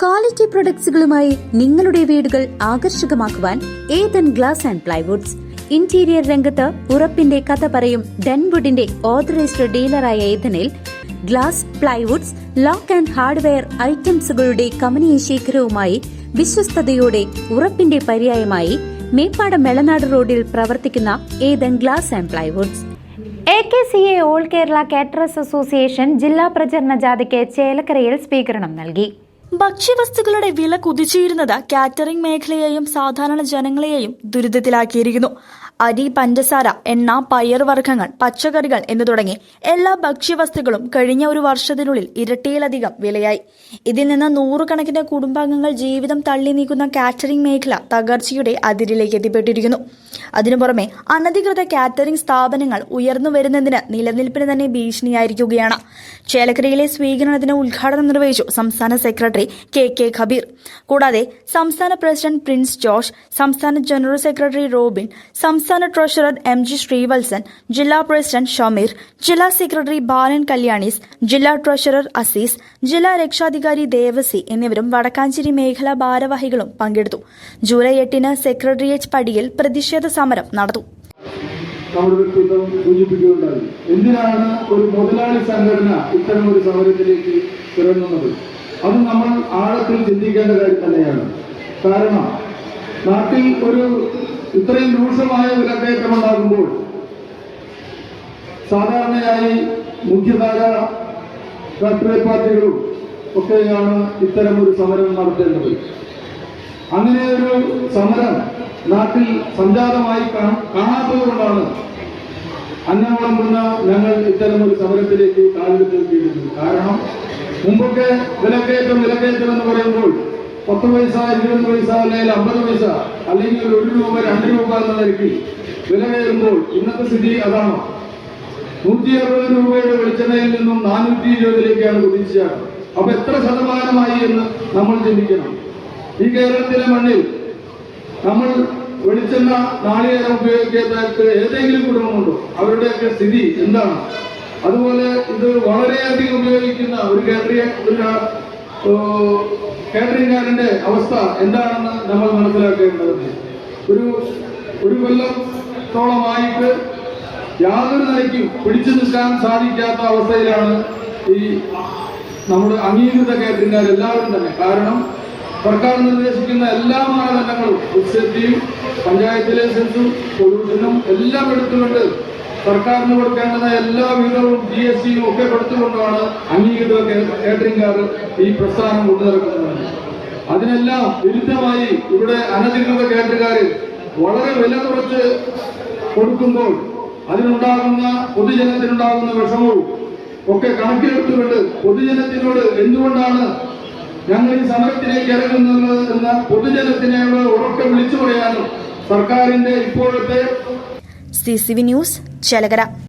Quality പ്രൊഡക്ട്സുകളുമായി നിങ്ങളുടെ വീടുകൾ ആകർഷകമാക്കുവാൻ Ethan glass and plywoods interior രംഗത്ത് ഉറപ്പിന്റെ കഥ പറയും ഡെൻവുഡിന്റെ ഓതറൈസ്ഡ് ഡീലറായ ഏതനിൽ glass plywoods lock and hardware ഐറ്റംസുകളുടെ കമനീയ ശേഖരവുമായി വിശ്വസ്തയോടെ ഉറപ്പിന്റെ പര്യായമായി മേപ്പാടം മെളനാട് റോഡിൽ പ്രവർത്തിക്കുന്ന Ethan glass and plywoods A K C A all Kerala caterers association ജില്ലാ പ്രചരണ ജാഥയ്ക്ക് ചേലക്കരയിൽ സ്വീകരണം നൽകി. ഭക്ഷ്യവസ്തുക്കളുടെ വില കുതിച്ചുയരുന്നത് കാറ്ററിംഗ് മേഖലയെയും സാധാരണ ജനങ്ങളെയും ദുരിതത്തിലാക്കിയിരിക്കുന്നു. അരി പഞ്ചസാര എണ്ണ പയർവർഗങ്ങൾ പച്ചക്കറികൾ എന്നു തുടങ്ങി എല്ലാ ഭക്ഷ്യവസ്തുക്കളും കഴിഞ്ഞ ഒരു വർഷത്തിനുള്ളിൽ ഇരട്ടിയിലധികം വിലയായി. ഇതിൽ നിന്ന് നൂറുകണക്കിന് കുടുംബാംഗങ്ങൾ ജീവിതം തള്ളി നീക്കുന്ന കാറ്ററിംഗ് മേഖല തകർച്ചയുടെ അതിരിലേക്ക് എത്തിപ്പെട്ടിരിക്കുന്നു. അതിനു പുറമെ അനധികൃത കാറ്ററിംഗ് സ്ഥാപനങ്ങൾ ഉയർന്നു വരുന്നതിന് നിലനിൽപ്പിന് തന്നെ ഭീഷണിയായിരിക്കുകയാണ്. ചേലക്കരയിലെ സ്വീകരണത്തിന് ഉദ്ഘാടനം നിർവഹിച്ചു സംസ്ഥാന സെക്രട്ടറി കെ കെ ഖബീർ. കൂടാതെ സംസ്ഥാന പ്രസിഡന്റ് പ്രിൻസ് ജോർജ് സംസ്ഥാന ജനറൽ സെക്രട്ടറി റോബിൻ സംസ്ഥാന ട്രഷറർ എം ജി ശ്രീവത്സൻ ജില്ലാ പ്രസിഡന്റ് ഷമീർ ജില്ലാ സെക്രട്ടറി ബാലൻ കല്യാണീസ് ജില്ലാ ട്രഷറർ അസീസ് ജില്ലാ രക്ഷാധികാരി ദേവസി എന്നിവരും വടക്കാഞ്ചേരി മേഖലാ ഭാരവാഹികളും പങ്കെടുത്തു. ജൂലൈ എട്ടിന് സെക്രട്ടേറിയറ്റ് പടിയിൽ പ്രതിഷേധ സമരം സൂചിപ്പിക്കുകയുണ്ടായി. എന്തിനാണ് ഒരു മുതലാളി സംഘടന ഇത്തരം ഒരു സമരത്തിലേക്ക് ഇറങ്ങുന്നത്? അത് നമ്മൾ ആഴത്തിൽ ചിന്തിക്കേണ്ട കാര്യം തന്നെയാണ്. കാരണം നാട്ടിൽ ഒരു ഇത്രയും രൂക്ഷമായ ഒരു വിലക്കയറ്റം ഉണ്ടാകുമ്പോൾ സാധാരണയായി മുഖ്യധാര രാഷ്ട്രീയ പാർട്ടികളും ഒക്കെയാണ് ഇത്തരം ഒരു സമരം നടത്തേണ്ടത്. അങ്ങനെ ഒരു സമരം നാട്ടിൽ സംജാതമായി കാണാത്തതുകൊണ്ടാണ് അന്നവളം നിന്ന് ഞങ്ങൾ ഇത്തരം ഒരു സമരത്തിലേക്ക് കാലെടുത്ത് കാരണം മുമ്പൊക്കെ വിലക്കയറ്റം വിലക്കയറ്റം എന്ന് പറയുമ്പോൾ പത്ത് പൈസ ഇരുപത് പൈസ അല്ലെങ്കിൽ അമ്പത് പൈസ അല്ലെങ്കിൽ ഒരു രൂപ രണ്ട് രൂപ എന്ന നിരക്കിൽ വില കയറുമ്പോൾ ഇന്നത്തെ സ്ഥിതി അതാണ്. നൂറ്റി അറുപത് രൂപയുടെ വെളിച്ചെണ്ണയിൽ നിന്നും നാനൂറ്റി ഇരുപതിലേക്കാണ് കുതിച്ചത് അപ്പൊ എത്ര ശതമാനമായി എന്ന് നമ്മൾ ചിന്തിക്കണം. ഈ കേരളത്തിലെ മണ്ണിൽ നമ്മൾ വെളിച്ചെണ്ണ നാളികേരം ഉപയോഗിക്കാത്ത ഏതെങ്കിലും കുടുംബമുണ്ടോ? അവരുടെയൊക്കെ സ്ഥിതി എന്താണ്? അതുപോലെ ഇത് വളരെയധികം ഉപയോഗിക്കുന്ന ഒരു കേന്ദ്രീയ ഒരു ഓ, കേറ്ററിംഗുകാരന്റെ അവസ്ഥ എന്താണെന്ന് നമ്മൾ മനസ്സിലാക്കേണ്ടതുണ്ട്. ഒരു ഒരു കൊല്ലത്തോളമായിട്ട് യാതൊരു നിലയ്ക്കും പിടിച്ചു നിൽക്കാൻ സാധിക്കാത്ത അവസ്ഥയിലാണ് ഈ നമ്മുടെ അംഗീകൃത കേന്ദ്രക്കാർ എല്ലാവരും തന്നെ. കാരണം സർക്കാർ നിർദ്ദേശിക്കുന്ന എല്ലാ മാനദണ്ഡങ്ങളും ഉച്ചത്തിയും പഞ്ചായത്തിലെ പഞ്ചായത്ത് ലൈസൻസും പൊല്യൂഷനും എല്ലാം എടുത്തുകൊണ്ട് സർക്കാരിന് കൊടുക്കേണ്ടത് എല്ലാ വിധവും ജി എസ് ടിയും ഒക്കെ കൊടുത്തുകൊണ്ടാണ് അംഗീകൃത കേറ്ററിംഗുകാർ ഈ പ്രസ്ഥാനം കൊണ്ടുനടക്കുന്നത്. അതിനെല്ലാം വിരുദ്ധമായി ഇവിടെ അനധികൃത കേറ്ററുകാർ വളരെ വില കുറച്ച് കൊടുക്കുമ്പോൾ അതിനുണ്ടാകുന്ന പൊതുജനത്തിനുണ്ടാകുന്ന വിഷമവും ഒക്കെ കണക്കിലെടുത്തുകൊണ്ട് പൊതുജനത്തിനോട് എന്തുകൊണ്ടാണ് ഞങ്ങൾ ഈ സമരത്തിലേക്ക് ഇറങ്ങുന്നത് എന്ന പൊതുജനത്തിനെ ഉറക്കെ വിളിച്ചു പറയാനും സർക്കാരിന്റെ ഇപ്പോഴത്തെ സി ന്യൂസ് ചേലക്കര